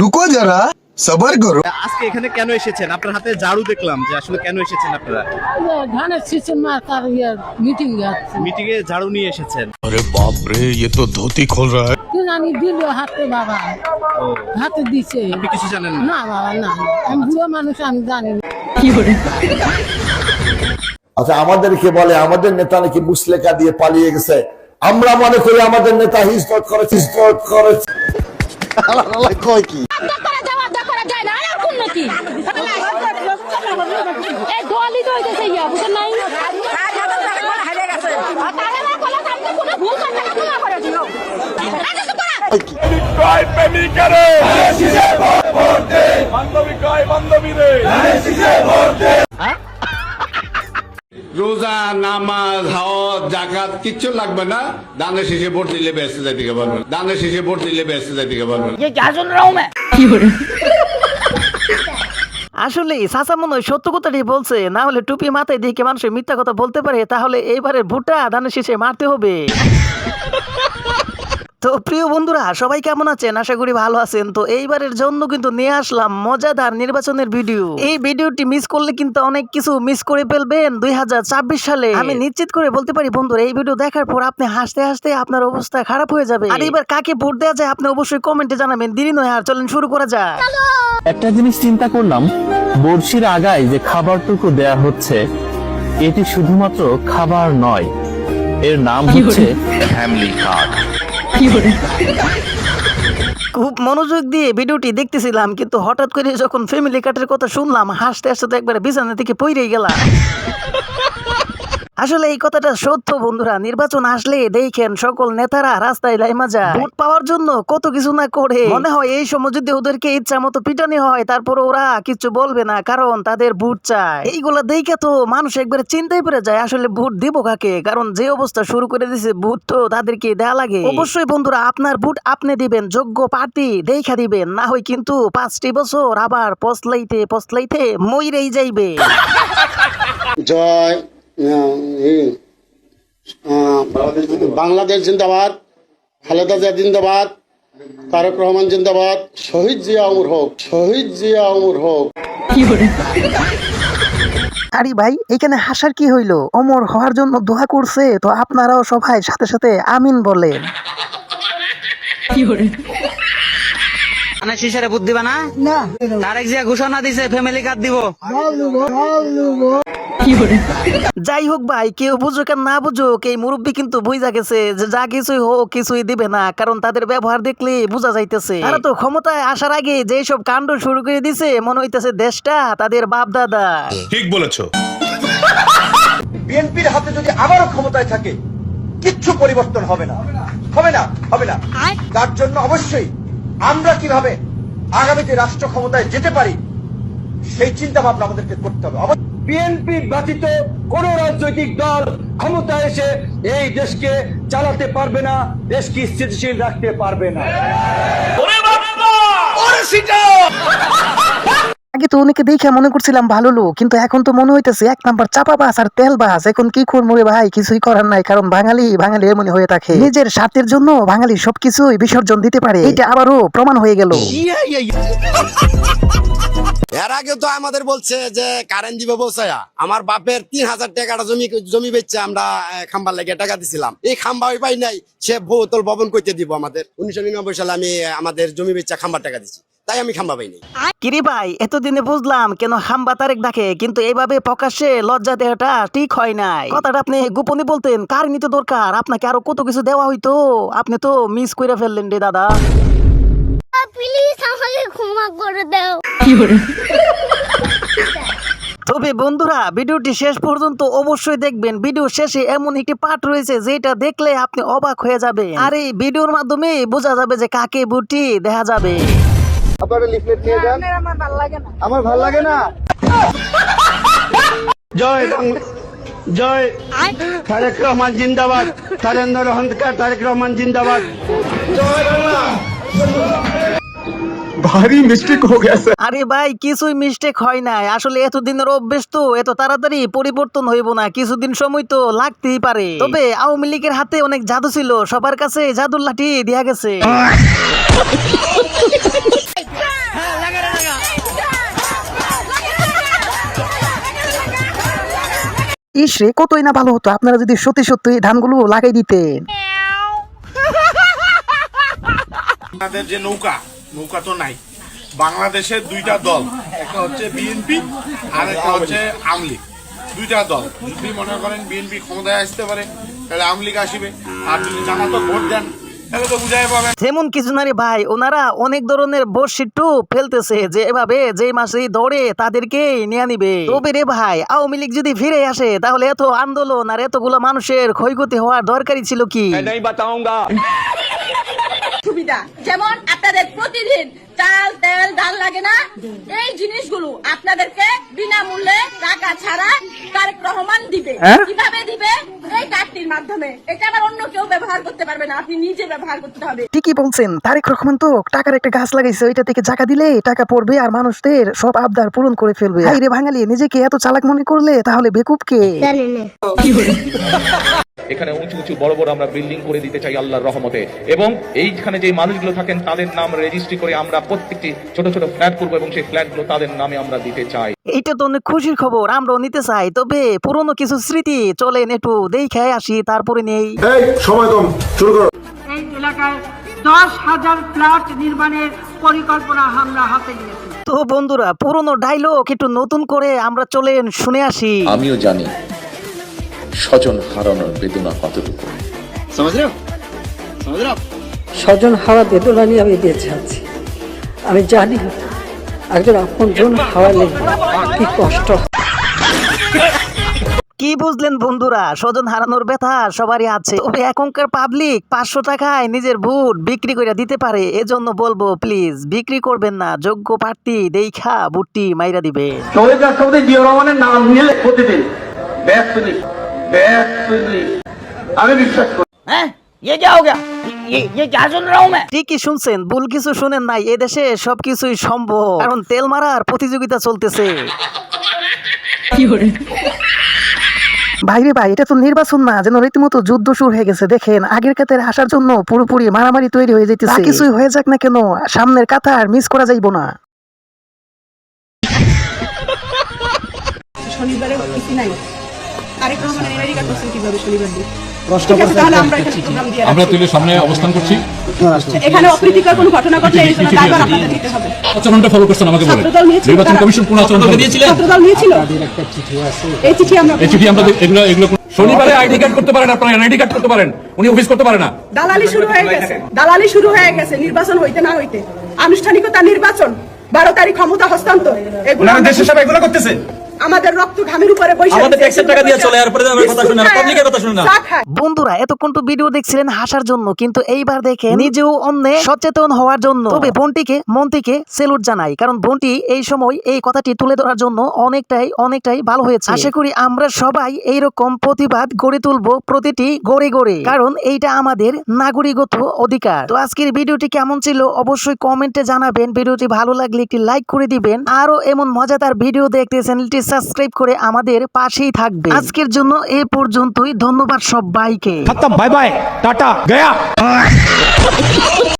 রুকো যারা সবার করো আজকে এখানে কেন এসেছেন? আপনার হাতে ঝাড়ু দেখলাম যে আসলে কেন এসেছেন আপনারা? ধানের সিজন তার মিটিং মিটিং এ ঝাড়ু নিয়ে এসেছেন। আরে বাপ রে এ তো ধুতি খোল রা আমি দিল হাতে বাবা হাতে দিছে আপনি কিছু জানেন না? বাবা না আমি বুড়ো মানুষ আমি জানি কি করে আচ্ছা আমাদেরকে বলে আমাদের নেতা নাকি মুসলেখা দিয়ে পালিয়ে গেছে। আমরা মনে করি আমাদের নেতা হিজরত করেছে হিজরত করেছে। কয় কি করা যাওয়া যা করা রোজা নামাজ হাওয়াত জাকাত কিচ্ছু লাগবে না। দানের শেষে ভোট দিলে বেসতে যাইতে পারবেন দানের শেষে ভোট দিলে বেসতে যাইতে পারবেন আসলে সাসা মনে হয় সত্য কথাটি বলছে না হলে টুপি মাথায় দিয়ে কি মানুষের মিথ্যা কথা বলতে পারে তাহলে এইবারে ভুট্টা ধানের শেষে মারতে হবে। তো প্রিয় বন্ধুরা সবাই কেমন আছেন? আশা করি ভালো আছেন। তো এইবারের জন্য কিন্তু নিয়ে আসলাম মজাদার নির্বাচনের ভিডিও। এই ভিডিওটি মিস করলে কিন্তু অনেক কিছু মিস করে ফেলবেন দুই সালে। আমি নিশ্চিত করে বলতে পারি বন্ধুরা এই ভিডিও দেখার পর আপনি হাসতে হাসতে আপনার অবস্থা খারাপ হয়ে যাবে। আর এবার কাকে ভোট দেওয়া যায় আপনি অবশ্যই কমেন্টে জানাবেন। দেরি নয় আর চলেন শুরু করা যাক। একটা জিনিস চিন্তা করলাম বড়শির আগায় যে খাবারটুকু দেয়া হচ্ছে এটি শুধুমাত্র খাবার নয় এর নাম হচ্ছে ফ্যামিলি কার্ড খুব মনোযোগ দিয়ে ভিডিওটি দেখতেছিলাম, কিন্তু হঠাৎ করে যখন ফ্যামিলি কাটের কথা শুনলাম হাসতে হাসতে একবার বিছানা থেকে পইরে গেলাম। আসলে এই কথাটা সত্য, বন্ধুরা। নির্বাচন আসলে দেখেন সকল নেতারা রাস্তায় লাইমা যায়। ভোট পাওয়ার জন্য কত কিছু না করে। মনে হয় এই সময় যদি ওদেরকে ইচ্ছা মতো পিটানি হয় তারপর ওরা কিছু বলবে না, কারণ তাদের ভোট চায়। এইগুলা দেখে তো মানুষ একবারে চিন্তায় পড়ে যায়, আসলে ভোট দিব কাকে? কারণ যে অবস্থা শুরু করে দিছে, ভোট তো তাদেরকে দেয়া লাগে। অবশ্যই বন্ধুরা, আপনার ভোট আপনি দিবেন, যোগ্য প্রার্থী দেখা দিবেন। না হয় কিন্তু পাঁচটি বছর আবার পসলাইতে পসলাইতে মইরেই যাইবে। জয় বাংলাদেশ জিন্দাবাদ খালেদা জিয়া জিন্দাবাদ তারেক রহমান জিন্দাবাদ শহীদ জিয়া অমর হোক শহীদ জিয়া অমর হোক। আরে ভাই এখানে হাসার কি হইল? অমর হওয়ার জন্য দোয়া করছে তো আপনারাও সবাই সাথে সাথে আমিন বলেন? মানে শিশারে বুদ্ধি দিবা তারেক জিয়া ঘোষণা দিছে ফ্যামিলি কার্ড দিব। যাই হোক ভাই কেউ বুঝুক আর না বুঝুক এই মুরব্বী কিন্তু বুঝা গেছে যে যা কিছুই হোক কিছুই দিবে না কারণ তাদের ব্যবহার দেখলে বোঝা যাইতেছে। তারা তো ক্ষমতায় আসার আগে যে সব কাণ্ড শুরু করে দিছে মনে হইতেছে দেশটা তাদের বাপ দাদা ঠিক বলেছ। বিএনপির হাতে যদি আবারও ক্ষমতায় থাকে কিচ্ছু পরিবর্তন হবে না। হবে না হবে না। তার জন্য অবশ্যই আমরা কীভাবে আগামীতে রাষ্ট্র ক্ষমতায় যেতে পারি সেই চিন্তা ভাবনা আমাদেরকে করতে হবে। বিএনপি ব্যতীত কোন রাজনৈতিক দল ক্ষমতা এসে এই দেশকে চালাতে পারবে না দেশকে স্থিতিশীল রাখতে পারবে না। আগে তো অনেকে দেখে মনে করছিলাম ভালো লোক, কিন্তু এখন তো মনে হইতেছে এক নাম্বার চাপা বাস আর তেল বাস, এখন কি করব রে ভাই? কিছুই করার নাই, কারণ বাঙালি বাঙালি এমনই হয়ে থাকে। নিজের স্বার্থের জন্য বাঙালি সবকিছুই বিসর্জন দিতে পারে। এটা আবারও প্রমাণ হয়ে গেল। এর আগে তো আমাদের বলছে যে, কারেন্ট দিবে বসায়া আমার বাপের তিন হাজার টাকাটা জমি জমি বেচছে আমরা খাম্বার লেগে টাকা দিছিলাম। এই খাম্বা পাই নাই। সে বহুতল ভবন করতে দিব আমাদের। উনিশশো নিরানব্বই সালে আমি আমাদের জমি বেচা খাম্বার টাকা দিছি। তাই আমি খাম্বা পাই নাই কিরে ভাই এতদিনে বুঝলাম কেন হাম্বা তারেক ডাকে কিন্তু এইভাবে প্রকাশ্যে লজ্জা দেওয়াটা ঠিক হয় নাই। কথাটা আপনি গোপনে বলতেন কার নিতে দরকার। আপনাকে আরও কত কিছু দেওয়া হইতো? আপনি তো মিস করে ফেললেন রে দাদা। প্লিজ আমাকে ক্ষমা করে দাও। তবে বন্ধুরা ভিডিওটি শেষ পর্যন্ত অবশ্যই দেখবেন। ভিডিও শেষে এমন একটি পার্ট রয়েছে যেটা দেখলে আপনি অবাক হয়ে যাবে আর এই ভিডিওর মাধ্যমে বোঝা যাবে যে কাকে বুটি দেখা যাবে। আপনারা লিফলেট নিয়ে যান। আমার ভালো লাগে না। জয় জয়। তারেক রহমান জিন্দাবাদ। তারেন্দ্র রহমান তারেক রহমান জিন্দাবাদ। भारी ভারী মিস্টেক হয়ে গেছে। আরে ভাই কিছুই মিস্টেক হয় নাই। আসলে এতদিনের অভ্যেস তো এত তাড়াতাড়ি পরিবর্তন হইব না। কিছুদিন সময় তো লাগতেই পারে। তবে আওয়ামী লীগের হাতে অনেক জাদু ছিল। সবার কাছে জাদুর লাঠি দেয়া গেছে। ইসরে কতই না ভালো হতো। আপনারা যদি সত্যি সত্যি ধানগুলো লাগাই দিতেন। আমাদের যে নৌকা নৌকা তো নাই। বাংলাদেশের দুইটা দল একটা হচ্ছে বিএনপি আর একটা হচ্ছে আমলিগ দুইটা দল। যদি মনে করেন বিএনপি ক্ষমতায় আসতে পারে তাহলে আমলিগ আসবে। আর যদি জামাতো ভোট দেন তাহলে তো বুঝাই পাবেন। তেমন কিছু না রে ভাই ওনারা অনেক ধরনের বর্ষিটু ফেলতেছে যে এভাবে যে মাসে দৌড়ে তাদেরকে নিয়ে নিবে। তবে রে ভাই আওয়ামী লীগ যদি ফিরে আসে তাহলে এত আন্দোলন আর এতগুলো মানুষের ক্ষয়ক্ষতি হওয়ার দরকারই ছিল কি? সুবিধা যেমন আপনাদের প্রতিদিন চাল তেল ডাল লাগে না? এই জিনিসগুলো আপনাদেরকে বিনামূল্যে টাকা ছাড়া তারেক রহমান দিবে। কীভাবে দিবে? এই কার্ডটির মাধ্যমে। এটা আবার অন্য কেউ ব্যবহার করতে পারবে না আপনি নিজে ব্যবহার করতে হবে। ঠিকই বলছেন তারেক রহমান তো টাকার একটা গাছ লাগাইছে ওইটা থেকে টাকা দিলে টাকা পড়বে আর মানুষদের সব আবদার পূরণ করে ফেলবে। হাই রে বাঙালি নিজেকে এত চালাক মনে করলে তাহলে বেকুব কে? এখানে উঁচু উঁচু বড় বড় আমরা বিল্ডিং করে দিতে চাই আল্লাহর রহমতে। এবং এইখানে যে মানুষগুলো থাকেন তাদের নাম রেজিস্ট্রি করে আমরা প্রত্যেকটি ছোট ছোট ফ্ল্যাট করব এবং সেই ফ্ল্যাটগুলো তাদের নামে আমরা দিতে চাই। এইটা তো অনেক খুশির খবর আমরাও নিতে চাই। তবে পুরনো কিছু স্মৃতি চলেন একটু দেখে আসি তারপরে নেই। এই সময় কম শুরু করো। এই এলাকায় দশ হাজার ফ্ল্যাট নির্মাণের পরিকল্পনা আমরা হাতে নিয়েছি। তো বন্ধুরা পুরনো ডায়লগ একটু নতুন করে আমরা চলেন শুনে আসি। আমিও জানি স্বজন হারানোর বেদনা কতটুকু। স্বজন হাওয়া বেদনা নিয়ে আমি বেঁচে আছি আমি জানি একজন আপন জন হাওয়ালে কি কষ্ট কি বুঝলেন বন্ধুরা? স্বজন হারানোর ব্যথা সবারই আছে। তবে এখনকার পাবলিক পাঁচশো টাকায় নিজের ভোট বিক্রি করে দিতে পারে। এজন্য বলব প্লিজ বিক্রি করবেন না। যোগ্য প্রার্থী দেখা ভোটটি মাইরা দিবে। শহীদ রাষ্ট্রপতি জিয়া রহমানের নাম নিলে প্রতিদিন ব্যাস পুলিশ ব্যাস পুলিশ আমি বিশ্বাস করি ঠিকই শুনছেন ভুল কিছু শুনেন নাই এদেশে সবকিছুই সম্ভব। কারণ তেল মারার প্রতিযোগিতা চলতেছে। ভাইরে ভাই এটা তো নির্বাচন না যেন রীতিমতো যুদ্ধ শুরু হয়ে গেছে দেখেন আগের কাতারে আসার জন্য পুরোপুরি মারামারি তৈরি হয়ে যেতেছে কিছুই হয়ে যাক না কেন সামনের কাতার মিস করা যাইব না। শনিবারে কিছু নাই। রহমানের করছেন কীভাবে শনিবার দিন? ঠিক আছে, তাহলে আমরা এখানে প্রোগ্রাম দিয়ে আমরা তুলে সামনে অবস্থান করছি। এখানে অপ্রীতিকর কোনো ঘটনা ঘটলে এই জন্য দায়ভার আপনাদের নিতে হবে। আচরণটা ফলো করছেন আমাকে বলেন নির্বাচন কমিশন কোন আচরণ দিয়েছিলেন ছাত্রদল নিয়েছিল? এই চিঠি আমরা এই চিঠি আমরা এগুলো এগুলো শনিবারে আইডি কার্ড করতে পারেন আপনারা আইডি কার্ড করতে পারেন। উনি অফিস করতে পারে না। দালালি শুরু হয়ে গেছে। দালালি শুরু হয়ে গেছে। নির্বাচন হইতে না হইতে। আনুষ্ঠানিকতা নির্বাচন। বারো তারিখ ক্ষমতা হস্তান্তর। এগুলো দেশের সব এগুলো করতেছে। আমাদের রক্ত ঘামের উপরে বসে আমাদের ট্যাক্সের টাকা দিয়ে চলে আর পরে কথা শুনে আর পাবলিকের কথা শুনে না। বন্ধুরা এতক্ষণ তো ভিডিও দেখছিলেন হাসার জন্য কিন্তু এইবার দেখে নিজেও অন্যে সচেতন হওয়ার জন্য। তবে বোনটিকে মন থেকে সেলুট জানাই কারণ বোনটি এই সময় এই কথাটি তুলে ধরার জন্য অনেকটাই অনেকটাই ভালো হয়েছে। আশা করি আমরা সবাই এইরকম প্রতিবাদ গড়ে তুলবো প্রতিটি গড়ে গড়ে কারণ এইটা আমাদের নাগরিকত অধিকার। তো আজকের ভিডিওটি কেমন ছিল অবশ্যই কমেন্টে জানাবেন। ভিডিওটি ভালো লাগলে একটি লাইক করে দিবেন। আরও এমন মজাদার ভিডিও দেখতে চ্যানেলটি সাবস্ক্রাইব করে আমাদের পাশেই থাকবে। আজকের জন্য এ পর্যন্তই। ধন্যবাদ সবাইকে। Bye bye. টাটা। গয়া।